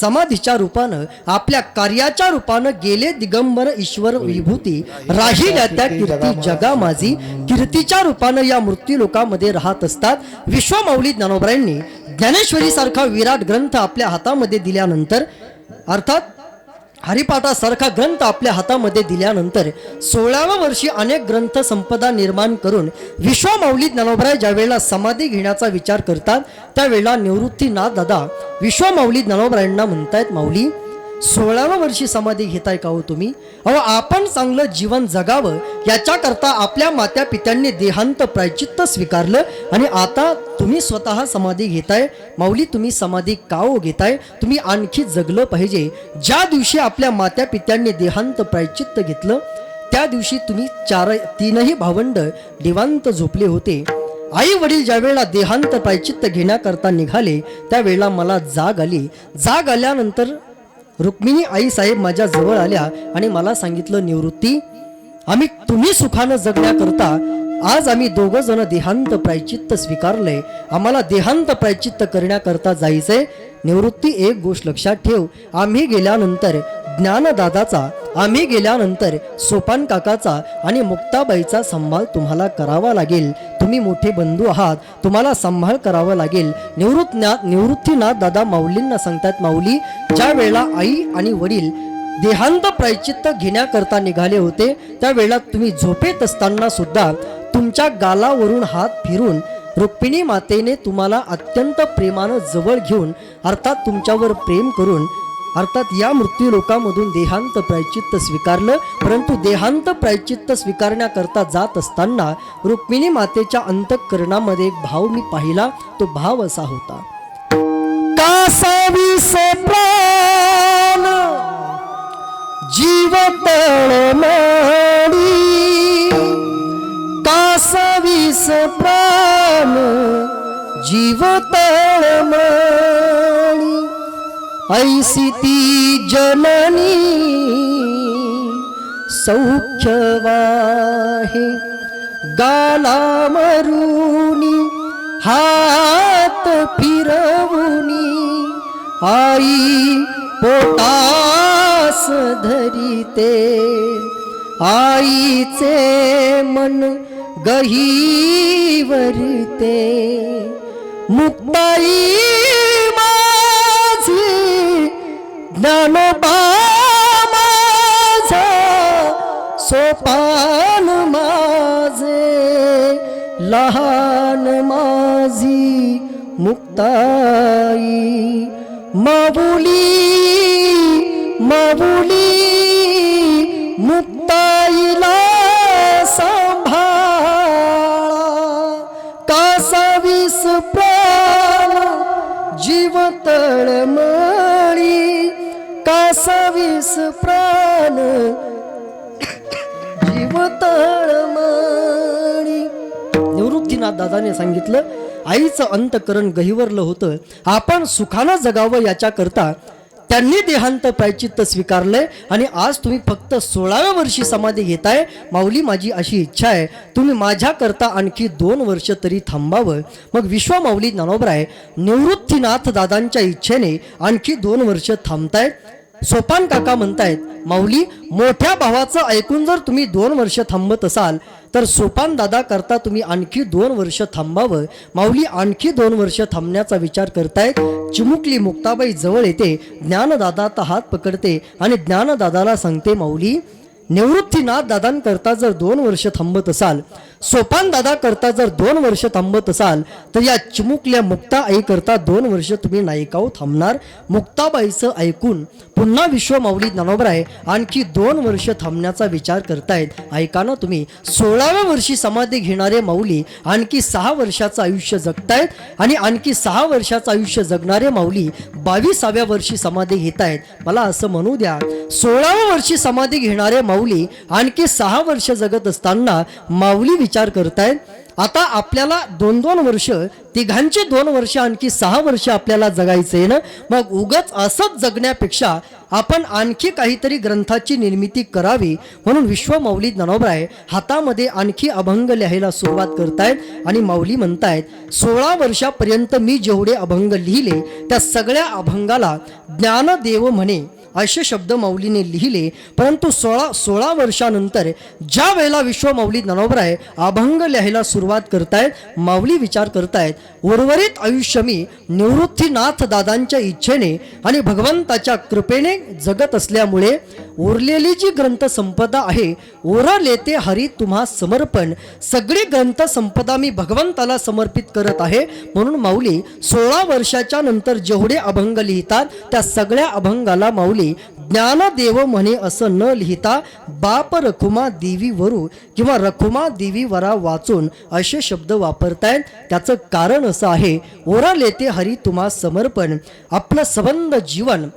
समाधीच्या रूपानं आपल्या कार्याच्या रूपानं गेले दिगंबर ईश्वर विभूती राहिल्या त्या कीर्ती जगा माझी कीर्तीच्या रूपानं या मृत्यू लोकामध्ये राहत असतात. विश्वमौली ज्ञानोबरायांनी ज्ञानेश्वरी सारखा विराट ग्रंथ आपल्या हातामध्ये दिल्यानंतर अर्थात हरिपाठासारखा ग्रंथ आपल्या हातामध्ये दिल्यानंतर सोळाव्या वर्षी अनेक ग्रंथ संपदा निर्माण करून विश्वमाऊली ज्ञानोबराय ज्यावेळेला समाधी घेण्याचा विचार करतात त्यावेळेला निवृत्तीनाथ दादा विश्वमाऊली ज्ञानोबरायांना म्हणतायत माऊली सोळाव्या वर्षी समाधी घेताय का हो तुम्ही? अहो आपण चांगलं जीवन जगावं याच्याकरता आपल्या मात्या पित्यांनी देहांत प्रायचित्त स्वीकारलं आणि आता तुम्ही स्वतः समाधी घेताय. माऊली तुम्ही समाधी का हो घेताय? तुम्ही आणखी जगलं पाहिजे. ज्या दिवशी आपल्या मात्या पित्यांनी देहांत प्रायचित्त घेतलं त्या दिवशी तुम्ही चार तीनही भावंड देवांत झोपले होते. आई वडील ज्यावेळेला देहांत प्रायचित्त घेण्याकरता निघाले त्यावेळेला मला जाग आली. जाग आल्यानंतर रुक्मिणी आई साहेब माझ्या जवळ आल्या आणि मला सांगितलं निवृत्ती आम्ही तुम्ही सुखानं जगण्याकरता आज आम्ही दोघं जण देहांत प्रायचित्त स्वीकारलंय. आम्हाला देहांत प्रायचित्त करण्याकरता जायचंय. निवृत्ती एक गोष्ट लक्षात ठेव. आम्ही गेल्यानंतर ज्ञानदादाचा आम्ही गेल्यानंतर सोपान काकाचा आणि मुक्ताबाईचा सांभाळ तुम्हाला करावा लागेल. तुम्ही मोठे बंधू आहात तुम्हाला सांभाळ करावा लागेल. निवृत्त निवृत्तीनाथ दादा माऊलींना सांगतात माऊली ज्या वेळेला आई आणि वडील देहांत प्रायचित्त घेण्याकरता निघाले होते त्यावेळेला तुम्ही झोपेत असताना सुद्धा तुमच्या गालावरून हात फिरून रुक्मिणी मातेने तुम्हाला अत्यंत प्रेमानं जवळ घेऊन अर्थात तुमच्यावर प्रेम करून अर्थात या मृत्यू लोकामधून देहांत प्रायचित्त स्वीकारलं परंतु देहांत प्रायचित्त स्वीकारण्याकरता जात असताना रुक्मिणी मातेच्या अंतःकरणामध्ये एक भाव मी पाहिला तो भाव असा होता. प्राण जीव तळमळी प्राण जीव तळमळी ऐसी ती जननी सौख्यवाहे गाला मरुनी हात फिरवुनी. आई पोटास धरिते आईचे मन गहीवरते. मुक्ताई माझी ज्ञानोबा माझा सोपान माझे लहान माझी मुक्ताई माऊली तळमळी कासावीस प्राण. जीव तळमळी निवृत्तीनाथ दादाने सांगितलं आईचं अंतकरण गहिवरलं होतं. आपण सुखानं जगावं याच्याकरता त्यांनी देहांत प्रायचित्त स्वीकारलंय आणि आज तुम्ही फक्त सोळाव्या वर्षी समाधी घेताय. माऊली माझी अशी इच्छा आहे तुम्ही माझ्याकरता आणखी दोन वर्ष तरी थांबावं. मग विश्व माऊली ज्ञानोबराय निवृत्तीनाथ दादांच्या इच्छेने आणखी दोन वर्ष थांबतायत. सोपान काका म्हणतायत माऊली मोठ्या भावाचं ऐकून जर तुम्ही दोन वर्ष थांबत असाल तर सोपान दादा करता तुम्ही आणखी दोन वर्ष थांबावं. माऊली आणखी दोन वर्ष थांबण्याचा विचार करतायत. चिमुकली मुक्ताबाई जवळ येते ज्ञानदादाचा हात पकडते आणि ज्ञानदादाला सांगते माऊली निवृत्तीनाथ दादांकरता जर दोन वर्ष थांबत असाल सोपान दादा करता जर दोन वर्ष थांबत असाल तर या चिमुकल्या मुक्ता आई करता दोन वर्ष तुम्ही नायिकाव थांबणार. मुक्ताबाईचं ऐकून पुन्हा विश्व माऊली ज्ञानोबराय आणखी दोन वर्ष थांबण्याचा विचार करतायत. ऐका ना तुम्ही सोळाव्या वर्षी समाधी घेणारे माऊली आणखी सहा वर्षाचं आयुष्य जगतायत आणि आणखी सहा वर्षाचं आयुष्य जगणारे माऊली बावीसाव्या वर्षी समाधी घेत आहेत मला असं म्हणू द्या सोळाव्या वर्षी समाधी घेणारे माऊली आणखी सहा वर्ष जगत असताना माऊली विचार करतायत? आता आपल्याला दोन दोन वर्ष तिघांची दोन वर्ष आणखी सहा वर्ष आपल्याला जगायचंय ना? मग उगच असंच जगण्यापेक्षा आपण आणखी काहीतरी ग्रंथाची निर्मिती करावी म्हणून विश्व माऊली ज्ञानोबराय हातामध्ये आणखी अभंग लिहायला सुरुवात करतायत आणि माऊली म्हणतायत सोळा वर्षापर्यंत मी जेवढे अभंग लिहिले त्या सगळ्या अभंगाला ज्ञानदेव म्हणे. असे शब्द माऊलीने लिहिले परंतु सोळा सोळा वर्षानंतर ज्या वेळेला विश्व माऊली ज्ञानोबराय अभंग लिहायला सुरुवात करतायत माऊली विचार करतायत उर्वरित आयुष्य मी निवृत्तीनाथ दादांच्या इच्छेने आणि भगवंताच्या कृपेने जगत असल्यामुळे उरलेली जी ग्रंथसंपदा आहे उरले ते हरी तुम्हा समर्पण. सगळी ग्रंथसंपदा मी भगवंताला समर्पित करत आहे म्हणून माऊली सोळा वर्षाच्या नंतर जेवढे अभंग लिहितात त्या सगळ्या अभंगाला माऊली ज्ञानदेव म्हणे असं न लिहिता बाप रखुमा देवी वरू किंवा रखुमा देवी वरा वाचून असे शब्द वापरतायत. त्याचं कारण असं आहे ओरा लेते हरी तुम्हा समर्पण आपलं संबंध जीवन.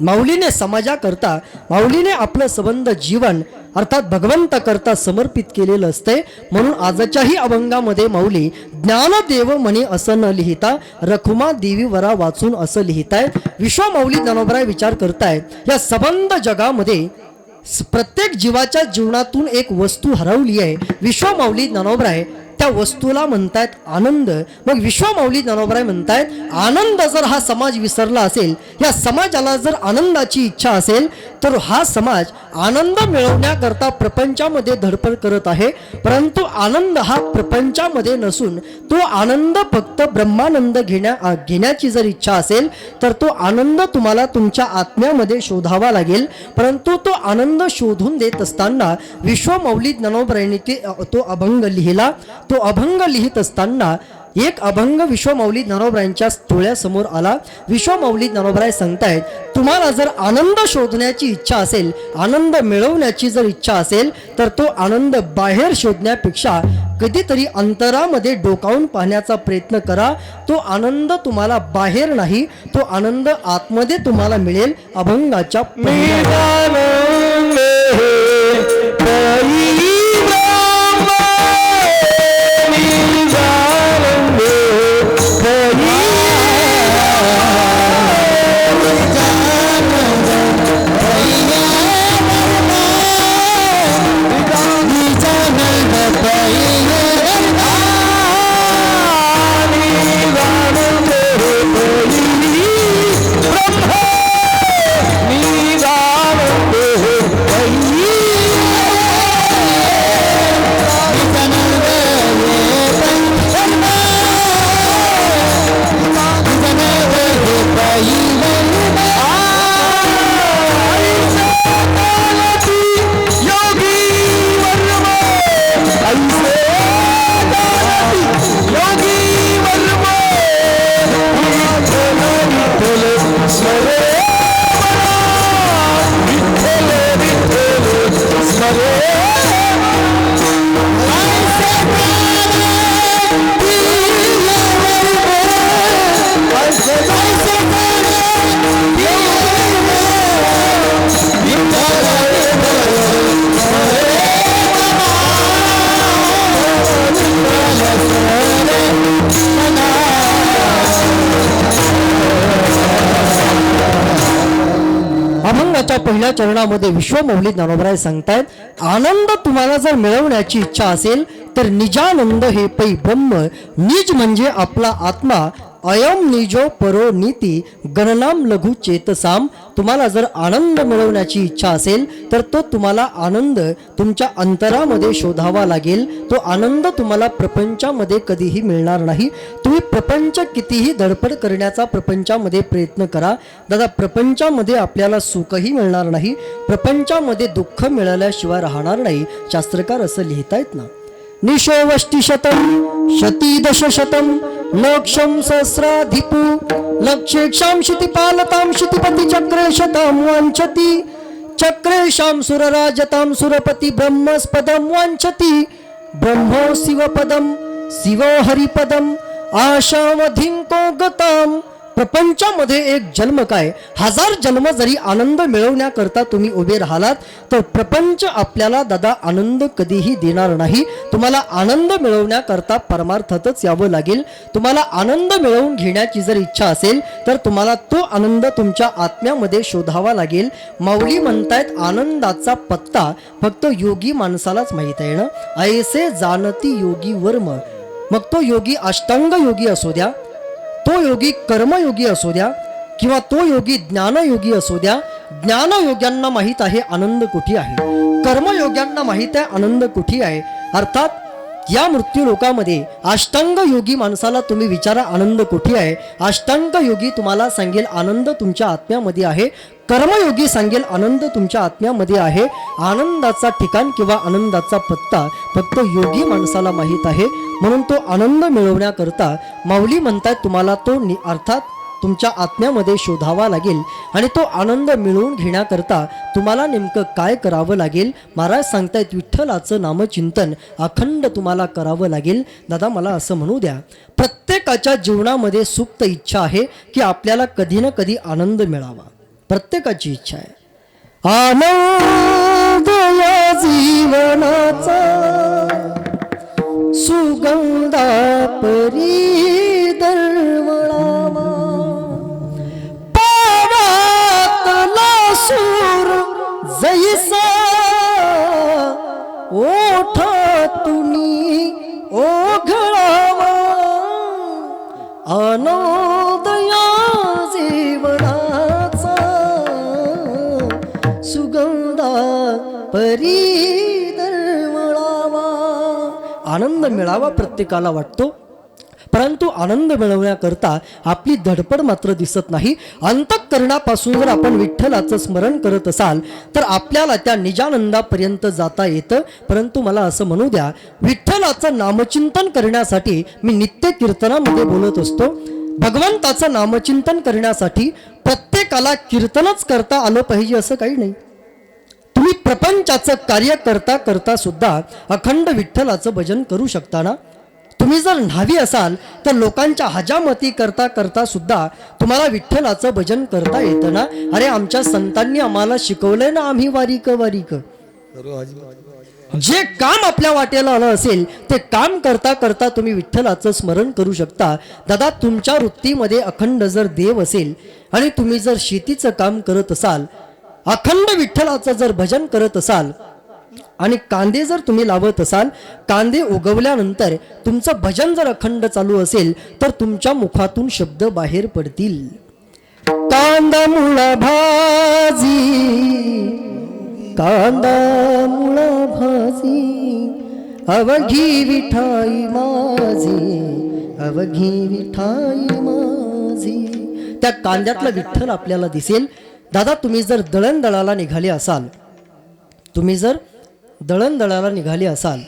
माऊलीने समाजाकरता माऊलीने आपलं संबंध जीवन अर्थात भगवंताकरता समर्पित केलेलं असते म्हणून आजच्याही अभंगामध्ये माऊली ज्ञानदेव म्हणे असं न लिहिता रखुमा देवी वरा वाचून असं लिहितायत. विश्वमाऊली ज्ञानोबराय विचार करतायत या सबंध जगामध्ये प्रत्येक जीवाच्या जीवनातून एक वस्तू हरवली आहे. विश्व माऊली ज्ञानोबराय त्या वस्तूला म्हणतायत आनंद. मग विश्वमाऊली ज्ञानोबराय म्हणतायत आनंद जर हा समाज विसरला असेल या समाजाला जर आनंदाची इच्छा असेल तर हा समाज आनंद मिळवण्याकरता प्रपंचामध्ये धडपड करत आहे. परंतु आनंद हा प्रपंचामध्ये नसून तो आनंद फक्त ब्रह्मानंद घेण्या घेण्याची जर इच्छा असेल तर तो आनंद तुम्हाला तुमच्या आत्म्यामध्ये शोधावा लागेल. परंतु तो आनंद शोधून देत असताना विश्वमौली ज्ञानोबरायने ते तो अभंग लिहिला. तो अभंग लिहित असताना एक अभंग विश्वमौली ज्ञानोबरायांच्या डोळ्यासमोर आला. विश्वमौली ज्ञानोबराय सांगतायत तुम्हाला जर आनंद शोधण्याची इच्छा असेल आनंद मिळवण्याची जर इच्छा असेल तर तो आनंद बाहेर शोधण्यापेक्षा कधीतरी अंतरामध्ये डोकावून पाहण्याचा प्रयत्न करा. तो आनंद तुम्हाला बाहेर नाही तो आनंद आतमध्ये तुम्हाला मिळेल अभंगाच्या पहिल्या चरणामध्ये विश्वमौली ज्ञानोबराय सांगतायत आनंद तुम्हाला जर मिळवण्याची इच्छा असेल तर निजानंद हे पै ब्रह्म निज म्हणजे आपला आत्मा अयम निजो परो नीती गणनाम लघु चेतसाम. तुम्हाला जर आनंद मिळवण्याची इच्छा असेल तर तो तुम्हाला आनंद तुमच्या अंतरामध्ये शोधावा लागेल. तो आनंद तुम्हाला प्रपंचामध्ये कधीही मिळणार नाही. तुम्ही प्रपंच कितीही धडपड करण्याचा प्रपंचामध्ये प्रयत्न करा. दादा प्रपंचामध्ये आपल्याला सुखही मिळणार नाही. प्रपंचामध्ये दुःख मिळाल्याशिवाय राहणार नाही. शास्त्रकार असं लिहितायत ना. निशोवष्टिशतम शतीदशशतम लक्षं सहस्राधिपु। लक्षेक्षां क्षितिपालतां क्षितिपतिचक्रेशतां वाञ्छति। चक्रेशां सुरराजतां सुरपति ब्रह्मस्पदं वाञ्छति। ब्रह्मो शिवपदं शिवो हरिपदम् आशामधिं को प्रपंचामध्ये एक जन्म काय? हजार जन्म जरी आनंद मिळवण्याकरता तुम्ही उभे राहिलात तर प्रपंच आपल्याला दादा आनंद कधीही देणार नाही. तुम्हाला आनंद मिळवण्याकरता परमार्थातच यावं लागेल. तुम्हाला आनंद मिळवून घेण्याची जर इच्छा असेल तर तुम्हाला तो आनंद तुमच्या आत्म्यामध्ये शोधावा लागेल. माऊली म्हणतायत आनंदाचा पत्ता फक्त योगी माणसालाच माहीत आहे ना? ऐसे जाणती योगी वर्म. मग तो योगी अष्टांग योगी असू द्या. तो योगी कर्मयोगी असू द्या किंवा तो योगी ज्ञानयोगी असू द्या ज्ञानयोग्यांना माहीत आहे आनंद कुठे आहे? कर्मयोग्यांना माहीत आहे आनंद कुठे आहे? अर्थात या मृत्यू लोकामध्ये अष्टांग योगी माणसाला तुम्ही विचारा आनंद कुठे आहे? अष्टांग योगी तुम्हाला सांगेल आनंद तुमच्या आत्म्यामध्ये आहे. कर्मयोगी सांगेल आनंद तुमच्या आत्म्यामध्ये आहे. आनंदाचा ठिकाण किंवा आनंदाचा पत्ता फक्त योगी माणसाला माहीत आहे. म्हणून तो आनंद मिळवण्याकरता माऊली म्हणतात तुम्हाला तो नि अर्थात तुमच्या आत्म्यामध्ये शोधावा लागेल आणि तो आनंद मिळवून घेण्याकरता तुम्हाला नेमकं काय करावं लागेल? महाराज सांगतायत विठ्ठलाचं नामचिंतन अखंड तुम्हाला करावं लागेल. दादा मला असं म्हणू द्या. प्रत्येकाच्या जीवनामध्ये सुप्त इच्छा आहे की आपल्याला कधी ना कधी आनंद मिळावा. प्रत्येकाची इच्छा आहे. आनंद जीवनाचा हरी दरवळावा आनंद मिळावा प्रत्येकाला वाटतो. परंतु आनंद मिळवण्याकरता आपली धडपड मात्र दिसत नाही. अंतःकरणापासून जर आपण विठ्ठलाचं स्मरण करत असाल तर आपल्याला त्या निजानंदापर्यंत जाता येतं. परंतु मला असं म्हणू द्या विठ्ठलाचं नामचिंतन करण्यासाठी मी नित्य कीर्तनामध्ये बोलत असतो. भगवंताचं नामचिंतन करण्यासाठी प्रत्येकाला कीर्तनच करता आलं पाहिजे असं काही नाही. प्रपंचाचं कार्य करता करता सुद्धा अखंड विठ्ठलाचं भजन करू शकता ना तुम्ही जर न्हावी असाल तर लोकांच्या हजामती करता करता सुद्धा तुम्हाला विठ्ठलाचं भजन करता येतं ना? अरे आमच्या संतांनी आम्हाला शिकवलंय ना आम्ही वारीक वारीक. जे काम आपल्या वाटेला आलं असेल ते काम करता करता तुम्ही विठ्ठलाचं स्मरण करू शकता. दादा तुमच्या वृत्तीमध्ये अखंड जर देव असेल आणि तुम्ही जर शेतीचं काम करत असाल अखंड विठ्ठलाचं जर भजन करत असाल आणि कांदे जर तुम्ही लावत असाल कांदे उगवल्यानंतर तुमचं भजन जर अखंड चालू असेल तर तुमच्या मुखातून शब्द बाहेर पडतील. कांदा मुळा भाजी कांदा मुळा भाजी अवघी विठाई माझी अवघी विठाई माझी. त्या कांद्यातला विठ्ठल आपल्याला दिसेल. दादा तुम्ही जर दळणदळाला निघाले असाल तुम्ही जर दळणदळाला निघाले असाल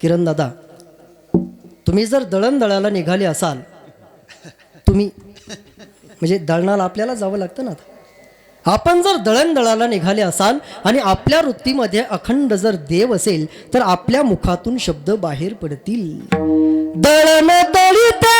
किरण दादा तुम्ही जर दळणदळाला निघाले असाल तुम्ही म्हणजे दळणाला आपल्याला जावं लागतं ना आता. आपण जर दळणदळाला निघाले असाल आणि आपल्या वृत्तीमध्ये अखंड जर देव असेल तर आपल्या मुखातून शब्द बाहेर पडतील. दळण दळिते